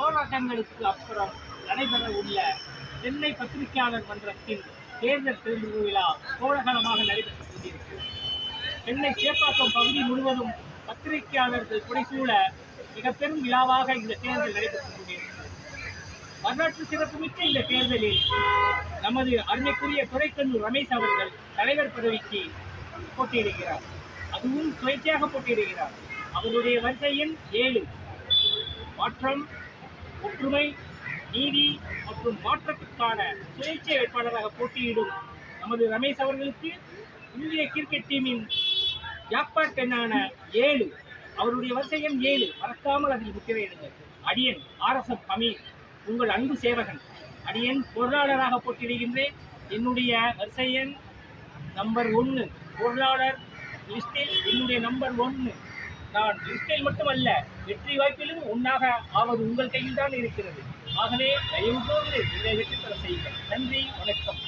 போராட்டங்களுக்கு அப்புறம் நடைபெற உள்ள சென்னை பத்திரிகையாளர் மன்றத்தின் தேர்தல் தேர்வு விழா கோலகலமாக நடைபெற்றுக் கொண்டிருக்கிறது. சென்னை சேப்பாக்கம் பகுதி முழுவதும் பத்திரிகையாளர்கள் புடைசூழ மிக பெரும் விழாவாக இந்த தேர்தல் நடைபெற்றுக் கொண்டிருக்கிறது. வரலாற்று சிறப்புமிக்க இந்த தேர்தலில் நமது அருமைக்குரிய துரைக்கண்ணூர் ரமேஷ் அவர்கள் தலைவர் பதவிக்கு போட்டியிடுகிறார். அதுவும் சுயேட்சையாக போட்டியிடுகிறார். அவருடைய வரிசை எண் ஏழு மாற்றம் ஒற்றுமை நீதி மற்றும் மாற்றத்துக்கான சுயேட்சை வேட்பாளராக போட்டியிடும் நமது ரமேஷ் அவர்களுக்கு இந்திய கிரிக்கெட் டீமின் ஜாக்பாட் எண்ணான ஏழு அவருடைய வரிசை எண் ஏழு மறக்காமல் அதில் முத்திரையிடுங்கள் அடியன் ஆர்எஸ்எஃப் அமீர் உங்கள் அன்பு சேவகன். அடியன் பொருளாளராக போட்டியிடுகின்றேன். என்னுடைய வரிசை எண் நம்பர் ஒன்று பொருளாளர் லிஸ்டில் என்னுடைய நம்பர் ஒன்று நான் இருக்கையில் மட்டுமல்ல வெற்றி வாய்ப்பிலும் உன்னாக ஆவது உங்கள் கையில் தான் இருக்கிறது. ஆகவே தயவு போது இதை வெற்றி பெற செய்யுங்கள். நன்றி வணக்கம்.